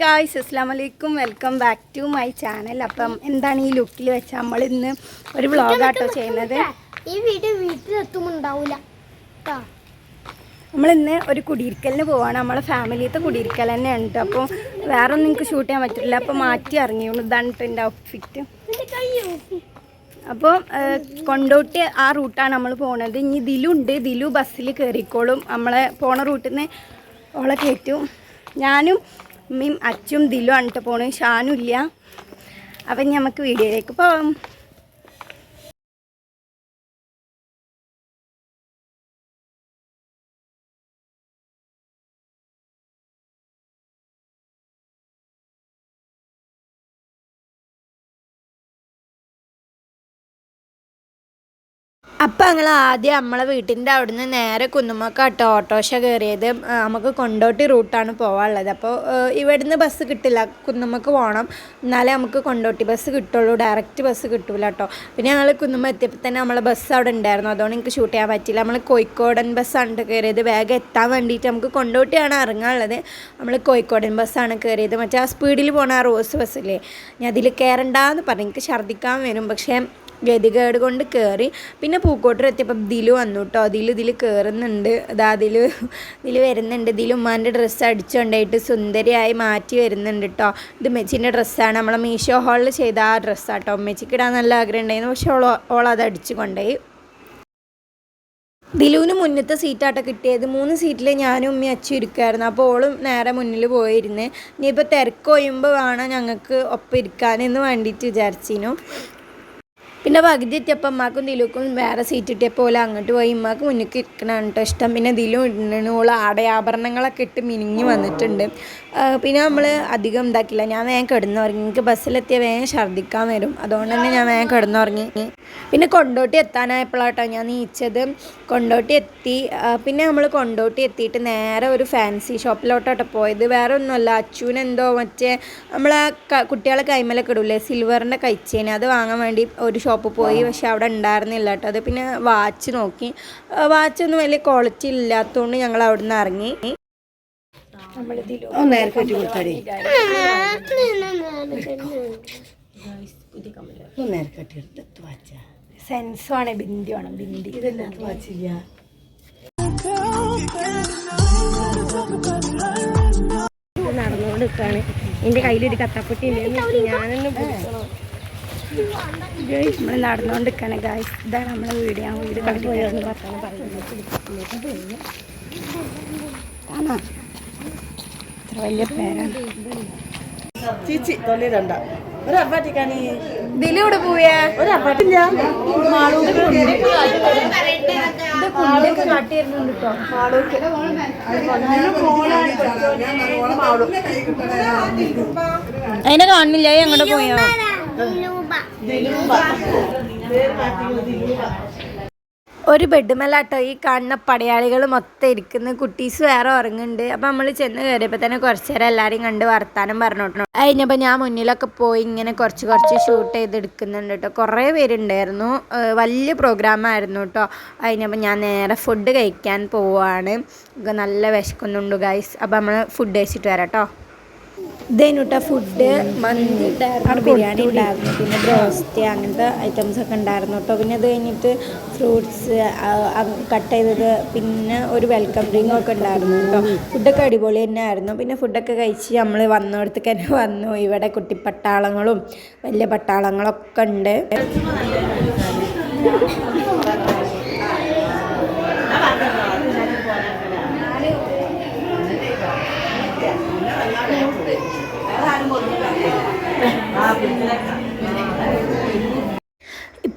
Guys അസ്സാം വലൈക്കും welcome back to my channel അപ്പം എന്താണ് ഈ ലുക്കിൽ വെച്ച് നമ്മൾ ഇന്ന് ഒരു വ്ളോഗാട്ടോ ചെയ്യുന്നത്? ഈ വീഡിയോ വീട്ടിലെത്തുമ്പോൾ നമ്മളിന്ന് കേട്ടോ നമ്മൾ ഇന്ന് ഒരു കുടിയിരിക്കലിന് പോവാണ്. നമ്മളെ ഫാമിലിയത്തെ കുടിയിരിക്കൽ തന്നെ ഉണ്ട് അപ്പോൾ വേറെ ഒന്നും എനിക്ക് ഷൂട്ട് ചെയ്യാൻ പറ്റില്ല. അപ്പോൾ മാറ്റി ഇറങ്ങിയുള്ളൂ ഇതാണ് എന്റെ ഔട്ട്ഫിറ്റ് അപ്പോൾ കൊണ്ടോട്ടി ആ റൂട്ടാണ് നമ്മൾ പോണത്. ഇനി ദിലുണ്ട് ദിലു ബസ്സിൽ കയറിക്കോളും നമ്മളെ പോണ റൂട്ടിൽ നിന്ന് ഓളെ കയറ്റും. ഞാനും ഉമ്മയും അച്ചും ദിലും ആണ് കേട്ടോ ഷാനും ഇല്ല അപ്പം നമുക്ക് വീഡിയോയിലേക്ക് പോവാം. അപ്പം ഞങ്ങൾ ആദ്യം നമ്മളെ വീട്ടിന്റെ അവിടുന്ന് നേരെ കുന്നുമ്മക്കാട്ടോ ഓട്ടോഷ കയറിയത് നമുക്ക് കൊണ്ടോട്ടി റൂട്ടാണ് പോകാനുള്ളത് അപ്പോൾ ഇവിടുന്ന് ബസ് കിട്ടില്ല. കുന്നുമ്മക്ക് പോകണം എന്നാലേ നമുക്ക് കൊണ്ടോട്ടി ബസ് കിട്ടുള്ളൂ. ഡയറക്റ്റ് ബസ് കിട്ടില്ല കേട്ടോ പിന്നെ ഞങ്ങൾ കുന്നുമ്മ എത്തിയപ്പോൾ തന്നെ നമ്മളെ ബസ് അവിടെ ഉണ്ടായിരുന്നു. അതുകൊണ്ട് എനിക്ക് ഷൂട്ട് ചെയ്യാൻ പറ്റില്ല നമ്മൾ കോഴിക്കോടൻ ബസ്സാണ് കയറിയത്. വേഗം എത്താൻ വേണ്ടിയിട്ട് നമുക്ക് കൊണ്ടോട്ടിയാണ് ഇറങ്ങാനുള്ളത്. നമ്മൾ കോഴിക്കോടൻ ബസ്സാണ് കയറിയത്. മറ്റേ ആ സ്പീഡിൽ പോണ ആ റോസ് ബസ്സില്ലേ ഞാൻ അതിൽ കയറണ്ടെന്ന് പറഞ്ഞു. എനിക്ക് ഛർദ്ദിക്കാൻ വരും. പക്ഷേ ഗതികേട് കൊണ്ട് കയറി പിന്നെ പൂക്കോട്ടർ എത്തിയപ്പോൾ ദിലു വന്നു കേട്ടോ അതിൽ ഇതിൽ കയറുന്നുണ്ട് അതാ അതിൽ ഇതിൽ വരുന്നുണ്ട്. ഇതിൽ ഉമ്മാന്റെ ഡ്രസ്സ് അടിച്ചുകൊണ്ടായിട്ട് സുന്ദരിയായി മാറ്റി വരുന്നുണ്ട് കേട്ടോ ഇത് മെച്ചിന്റെ ഡ്രസ്സാണ് നമ്മളെ മീഷോ ഹാളിൽ ചെയ്ത ആ ഡ്രസ്സാണ് കേട്ടോ മെച്ചിക്ക് ഇടാൻ നല്ല ആഗ്രഹം ഉണ്ടായിരുന്നു പക്ഷെ ഓൾ അത് അടിച്ചു കൊണ്ടുപോയി. ദിലുവിന് മുന്നത്തെ സീറ്റാട്ടോ കിട്ടിയത്. മൂന്ന് സീറ്റിൽ ഞാനും ഉമ്മി അച്ചു ഇരിക്കുമായിരുന്നു അപ്പോൾ ഓളും നേരെ മുന്നിൽ പോയിരുന്നു. ഇനിയിപ്പോൾ തിരക്ക് കൊയ്യുമ്പോൾ വേണം ഞങ്ങൾക്ക് ഒപ്പം ഇരിക്കാനെന്ന് വേണ്ടിയിട്ട് വിചാരിച്ചിരുന്നു. പിന്നെ പകുതി എത്തിയപ്പോൾ അമ്മാക്കും ദിലുക്കും വേറെ സീറ്റ് കിട്ടിയപ്പോൾ ഓല അങ്ങോട്ട് പോയി. ഇമ്മക്ക് മുന്നിൽ ഇരിക്കണ കേട്ടോ ഇഷ്ടം. പിന്നെ ദിലും ഇടുന്നു ഓൾ ആടയാഭരണങ്ങളൊക്കെ ഇട്ട് മിനിഞ്ഞ് വന്നിട്ടുണ്ട്. പിന്നെ നമ്മൾ അധികം ഇതാക്കില്ല. ഞാൻ വേഗം കിടന്നുറങ്ങി. എനിക്ക് ബസ്സിലെത്തിയ വേഗം ഛർദ്ദിക്കാൻ വരും. അതുകൊണ്ട് തന്നെ ഞാൻ വേഗം കിടന്നുറങ്ങി. പിന്നെ കൊണ്ടോട്ടി എത്താനായപ്പോഴാട്ടോ ഞാൻ നീച്ചത്. കൊണ്ടോട്ടി എത്തി. പിന്നെ നമ്മൾ കൊണ്ടോട്ടി എത്തിയിട്ട് നേരെ ഒരു ഫാൻസി ഷോപ്പിലോട്ടാട്ടോ പോയത്. വേറെ ഒന്നുമല്ല. അച്ചുവിനെന്തോ മറ്റേ നമ്മളെ കുട്ടികളെ കൈമലൊക്കെ ഇടൂലേ? സിൽവറിന്റെ കൈച്ചേന്. അത് വാങ്ങാൻ വേണ്ടി ഒരു ഷോപ്പ് പോയി. പക്ഷെ അവിടെ ഉണ്ടായിരുന്നില്ല കേട്ടോ അത് പിന്നെ വാച്ച് നോക്കി. വാച്ചൊന്നും വലിയ ക്വാളിറ്റി ഇല്ലാത്തതുകൊണ്ട് ഞങ്ങൾ അവിടെ നിന്ന് ഇറങ്ങി. കൊടുത്താടി. ഒന്ന് എടുത്ത് വാച്ച. സെൻസുമാണ് ബിന്ദിയാണ് ബിന്ദി. ഇതെല്ലാം വാച്ചില്ല നടന്നുകൊണ്ട് നിൽക്കുകയാണ് എന്റെ കയ്യിലൊരു കത്തപ്പെട്ടി ഉണ്ട് ഞാനൊന്നും പിടിക്കണം ഗൈസ് നമ്മൾ നടന്നുകൊണ്ട് നിൽക്കുകയാണ് ഗായ്സ് ഇതാണ് നമ്മളെ വീട്. ഞാൻ വീട് കണ്ടുപോയെന്ന് പറഞ്ഞു ഇത്ര വലിയ പേരാണ്. ചീച്ചി തൊള്ളി ഒരു അപ്പാട്ടിക്കാണി ഇതിലൂടെ പോയാ? കുഞ്ഞൊക്കെ കാട്ടിയിരുന്നുണ്ട് കേട്ടോ അതിനെ കാണുന്നില്ല. അങ്ങോട്ട് പോയോ? ഒരു ബെഡ്മലാട്ടോ ഈ കാണുന്ന പടയാളികൾ മൊത്തം ഇരിക്കുന്ന. കുട്ടീസ് വേറെ ഉറങ്ങുന്നുണ്ട്. അപ്പം നമ്മൾ ചെന്ന് കയറിയപ്പോൾ തന്നെ കുറച്ച് നേരം എല്ലാവരെയും കണ്ട് വർത്താനം പറഞ്ഞോട്ടോ കഴിഞ്ഞപ്പോൾ ഞാൻ മുന്നിലൊക്കെ പോയി ഇങ്ങനെ കുറച്ച് കുറച്ച് ഷൂട്ട് ചെയ്തെടുക്കുന്നുണ്ട് കേട്ടോ കുറേ പേരുണ്ടായിരുന്നു. വലിയ പ്രോഗ്രാമായിരുന്നു കേട്ടോ കഴിഞ്ഞപ്പോൾ ഞാൻ നേരെ ഫുഡ് കഴിക്കാൻ പോവാണ്. നല്ല വിശക്കുന്നുണ്ട് ഗൈസ് അപ്പോൾ നമ്മൾ ഫുഡ് കഴിച്ചിട്ട് വരാം കേട്ടോ ഇതേനുട്ട ഫുഡ് മന്തി ഉണ്ടായിരുന്നു ബിരിയാണി ഉണ്ടായിരുന്നു പിന്നെ ബ്രോസ്റ്റ് അങ്ങനത്തെ ഐറ്റംസ് ഒക്കെ ഉണ്ടായിരുന്നു കേട്ടോ പിന്നെ അത് കഴിഞ്ഞിട്ട് ഫ്രൂട്ട്സ് കട്ട് ചെയ്തത് പിന്നെ ഒരു വെൽക്കം ഡ്രിങ്ക് ഒക്കെ ഉണ്ടായിരുന്നു കേട്ടോ ഫുഡൊക്കെ അടിപൊളി തന്നെ ആയിരുന്നു പിന്നെ ഫുഡൊക്കെ കഴിച്ച് നമ്മൾ വന്നിടത്തേക്ക് തന്നെ വന്നു. ഇവിടെ കുട്ടിപ്പട്ടാളങ്ങളും വലിയ പട്ടാളങ്ങളൊക്കെ ഉണ്ട്.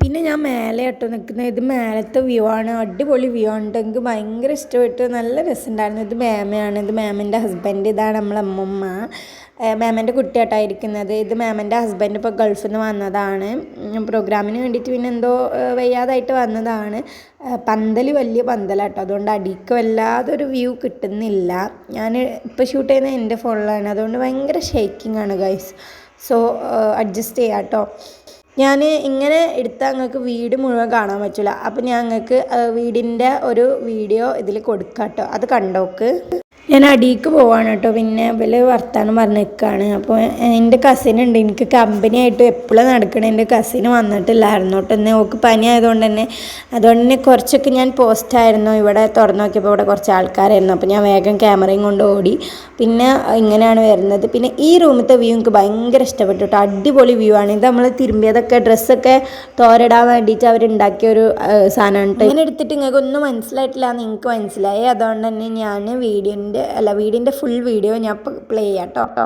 പിന്നെ ഞാൻ മേലെ കേട്ടോ നിൽക്കുന്നത്. ഇത് മേലത്തെ വ്യൂ ആണ്. അടിപൊളി വ്യൂ ആണ് ട്ടോ. എനിക്ക് ഭയങ്കര ഇഷ്ടപ്പെട്ടു. നല്ല രസമുണ്ടായിരുന്നു. ഇത് മേമയാണ്. ഇത് മേമന്റെ ഹസ്ബൻഡ് ഇതാണ് നമ്മളെ അമ്മമ്മ. മേമന്റെ കുട്ടിയായിട്ടായിരിക്കുന്നത് ഇത് മേമന്റെ ഹസ്ബൻഡ് ഇപ്പോൾ ഗൾഫിൽ നിന്ന് വന്നതാണ്. പ്രോഗ്രാമിന് വേണ്ടിയിട്ട് പിന്നെ എന്തോ വയ്യാതായിട്ട് വന്നതാണ്. പന്തൽ വലിയ പന്തലാട്ടോ. അതുകൊണ്ട് അടിക്ക് വല്ലാതൊരു വ്യൂ കിട്ടുന്നില്ല. ഞാൻ ഇപ്പോൾ ഷൂട്ട് ചെയ്യുന്നത് എന്റെ ഫോണിലാണ് അതുകൊണ്ട് ഭയങ്കര ഷേക്കിംഗ് ആണ് ഗൈസ് സോ അഡ്ജസ്റ്റ് ചെയ്യാം കേട്ടോ ഞാൻ ഇങ്ങനെ എടുത്താൽ നിങ്ങൾക്ക് വീട് മുഴുവൻ കാണാൻ പറ്റില്ല അപ്പം ഞാൻ നിങ്ങൾക്ക് വീടിന്റെ ഒരു വീഡിയോ ഇതിൽ കൊടുക്കാം കേട്ടോ അത് കണ്ടോക്ക്. ഞാൻ അടിയിക്ക് പോവാണ് കേട്ടോ. പിന്നെ ഇവൽ വർത്താനം പറഞ്ഞ് നിൽക്കുകയാണ് അപ്പോൾ എന്റെ കസിൻ ഉണ്ട്. എനിക്ക് കമ്പനി ആയിട്ട് എപ്പോഴും നടക്കണേ? എന്റെ കസിൻ വന്നിട്ടില്ലായിരുന്നു കേട്ടോ. എന്നെ ഓക്ക് പനി ആയതുകൊണ്ട് തന്നെ. അതുകൊണ്ട് തന്നെ കുറച്ചൊക്കെ ഞാൻ പോസ്റ്റായിരുന്നു ഇവിടെ തുറന്നു നോക്കിയപ്പോൾ ഇവിടെ കുറച്ച് ആൾക്കാരായിരുന്നു. അപ്പോൾ ഞാൻ വേഗം ക്യാമറയും കൊണ്ട് ഓടി. പിന്നെ ഇങ്ങനെയാണ് വരുന്നത്. പിന്നെ ഈ റൂമിലത്തെ വ്യൂ എനിക്ക് ഭയങ്കര ഇഷ്ടപ്പെട്ടു കേട്ടോ. അടിപൊളി വ്യൂ ആണ്. ഇത് നമ്മൾ തിരുമ്പിയതൊക്കെ ഡ്രസ്സൊക്കെ തോരടാൻ വേണ്ടിയിട്ട് അവരുണ്ടാക്കിയ ഒരു സാധനമാണ് ഇങ്ങനെ എടുത്തിട്ട് നിങ്ങൾക്ക് ഒന്നും മനസ്സിലായിട്ടില്ല എന്ന് നിങ്ങൾക്ക് മനസ്സിലായി. അതുകൊണ്ട് തന്നെ ഞാൻ വീഡിയോന്റെ അല്ല വീടിന്റെ ഫുൾ വീഡിയോ ഞാൻ പ്ലേ ചെയ്യാം കേട്ടോ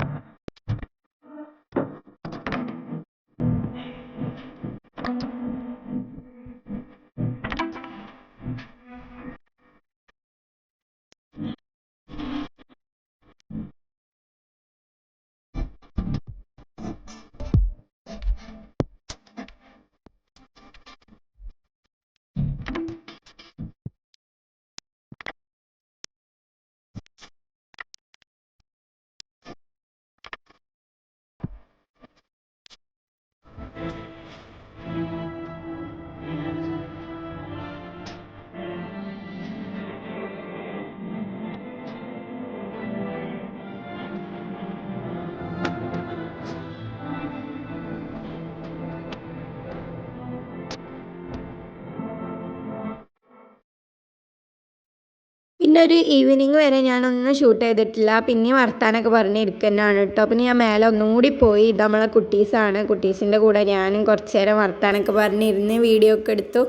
പിന്നെ ഒരു ഈവനിങ് വരെ ഞാനൊന്നും ഷൂട്ട് ചെയ്തിട്ടില്ല. പിന്നെയും പിന്നെ പറഞ്ഞ് ഇരിക്കുന്നതാണ് കേട്ടോ. പിന്നെ ഞാൻ മേലെ ഒന്നുകൂടി പോയി. ഇത് നമ്മളെ കുട്ടീസാണ്. കുട്ടീസിന്റെ കൂടെ ഞാനും കുറച്ച് നേരം വർത്താനൊക്കെ പറഞ്ഞിരുന്ന് വീഡിയോ ഒക്കെ എടുത്തു.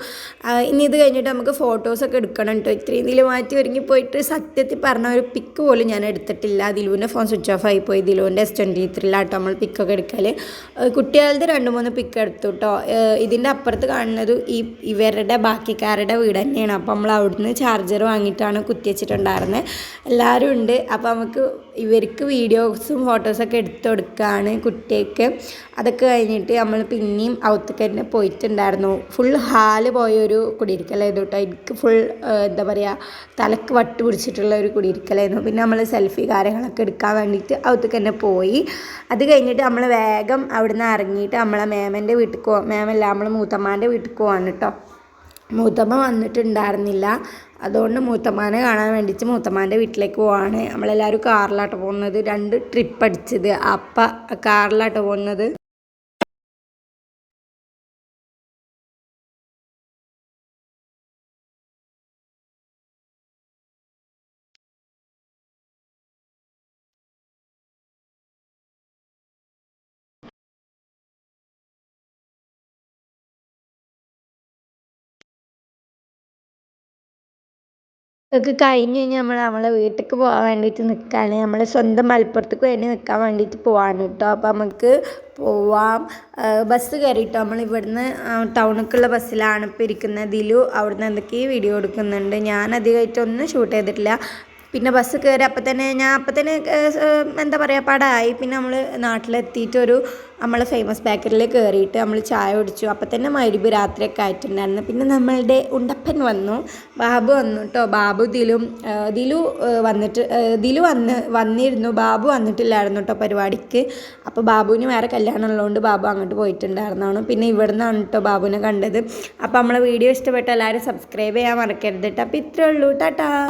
ഇനി ഇത് കഴിഞ്ഞിട്ട് നമുക്ക് ഫോട്ടോസൊക്കെ എടുക്കണം കേട്ടോ. ഇത്രയും ഇതിൽ മാറ്റി ഒരുങ്ങി പോയിട്ട് സത്യത്തിൽ പറഞ്ഞ ഒരു പിക്ക് പോലും ഞാൻ എടുത്തിട്ടില്ല. ദിലുവിന്റെ ഫോൺ സ്വിച്ച് ഓഫ് ആയി പോയി. ദിലുവിന്റെ എസ് ട്വന്റി ത്രീലാട്ടോ നമ്മൾ പിക്കൊക്കെ എടുക്കൽ കുട്ടികളുടെ രണ്ട് മൂന്ന് പിക്ക് എടുത്തു കേട്ടോ. ഇതിന്റെ അപ്പുറത്ത് കാണുന്നത് ഈ ഇവരുടെ ബാക്കിക്കാരുടെ വീട് തന്നെയാണ്. അപ്പോൾ നമ്മൾ അവിടുന്ന് ചാർജർ വാങ്ങിയിട്ടാണ് കുത്തി വെച്ചിട്ടുണ്ടായിരുന്നത് എല്ലാവരും ഉണ്ട്. അപ്പോൾ നമുക്ക് ഇവർക്ക് വീഡിയോസും ഫോട്ടോസൊക്കെ എടുത്തു കൊടുക്കുകയാണ് കുട്ടിക്ക് അതൊക്കെ കഴിഞ്ഞിട്ട് നമ്മൾ പിന്നെയും ഔത്തേക്ക് പോയിട്ടുണ്ടായിരുന്നു. ഫുൾ ഹാൽ പോയൊരു കുടിയിരിക്കലായിരുന്നു കേട്ടോ എനിക്ക് ഫുൾ എന്താ പറയുക തലക്ക് വട്ട് പിടിച്ചിട്ടുള്ള ഒരു കുടിയിരിക്കലായിരുന്നു. പിന്നെ നമ്മൾ സെൽഫി കാര്യങ്ങളൊക്കെ എടുക്കാൻ വേണ്ടിയിട്ട് ഔത്തേക്ക് പോയി. അത് കഴിഞ്ഞിട്ട് നമ്മൾ വേഗം അവിടുന്ന് ഇറങ്ങിയിട്ട് നമ്മളെ മേമന്റെ വീട്ടിൽ പോകാം മേമല്ല നമ്മൾ മൂത്തമ്മാന്റെ വീട്ടിൽ പോവാണ് കേട്ടോ മൂത്തമ്മ വന്നിട്ടുണ്ടായിരുന്നില്ല. അതുകൊണ്ട് മൂത്തമാനെ കാണാൻ വേണ്ടിയിട്ട് മൂത്തമ്മാന്റെ വീട്ടിലേക്ക് പോവാണ്. നമ്മളെല്ലാവരും കാറിലാട്ടോ പോകുന്നത്. രണ്ട് ട്രിപ്പ് അടിച്ചത്. അപ്പം കാറിലാട്ടോ പോകുന്നത്. ഇതൊക്കെ കഴിഞ്ഞ് നമ്മൾ നമ്മളെ വീട്ടിലേക്ക് പോകാൻ വേണ്ടിയിട്ട് നിൽക്കുകയാണ് നമ്മൾ സ്വന്തം മലപ്പുറത്തേക്ക് വേണ്ടി നിൽക്കാൻ വേണ്ടിയിട്ട് പോവാണ് കേട്ടോ അപ്പോൾ നമുക്ക് പോവാം. ബസ് കയറിയിട്ടോ നമ്മൾ ഇവിടുന്ന് ടൗണിലേക്കുള്ള ബസ്സിലാണ് ഇപ്പോൾ ഇരിക്കുന്നത്. ദിലു അവിടുന്ന് എന്തൊക്കെയോ വീഡിയോ എടുക്കുന്നുണ്ട്. ഞാൻ അധികമായിട്ടൊന്നും ഷൂട്ട് ചെയ്തിട്ടില്ല. പിന്നെ ബസ് കയറി അപ്പം തന്നെ ഞാൻ അപ്പം തന്നെ എന്താ പറയുക പടമായി പിന്നെ നമ്മൾ നാട്ടിലെത്തിയിട്ടൊരു നമ്മൾ ഫേമസ് ബേക്കറിയിൽ കയറിയിട്ട് നമ്മൾ ചായ കുടിച്ചു. അപ്പം തന്നെ മരുബ് രാത്രിയൊക്കെ ആയിട്ടുണ്ടായിരുന്നു. പിന്നെ നമ്മളുടെ ഉണ്ടപ്പൻ വന്നു. ബാബു വന്നു കേട്ടോ ബാബു ദിലും ദിലു വന്നിട്ട് ദിലു വന്ന് വന്നിരുന്നു. ബാബു വന്നിട്ടില്ലായിരുന്നു കേട്ടോ പരിപാടിക്ക്. അപ്പോൾ ബാബുവിന് വേറെ കല്യാണം ഉള്ളതുകൊണ്ട് ബാബു അങ്ങോട്ട് പോയിട്ടുണ്ടായിരുന്നതാണ് പിന്നെ ഇവിടെ നിന്നാണ് കേട്ടോ ബാബുവിനെ കണ്ടത്. അപ്പോൾ നമ്മളെ വീഡിയോ ഇഷ്ടപ്പെട്ട എല്ലാവരും സബ്സ്ക്രൈബ് ചെയ്യാൻ മറക്കരുത് കേട്ടോ അപ്പോൾ ഇത്രേ ഉള്ളൂ. ടാറ്റാ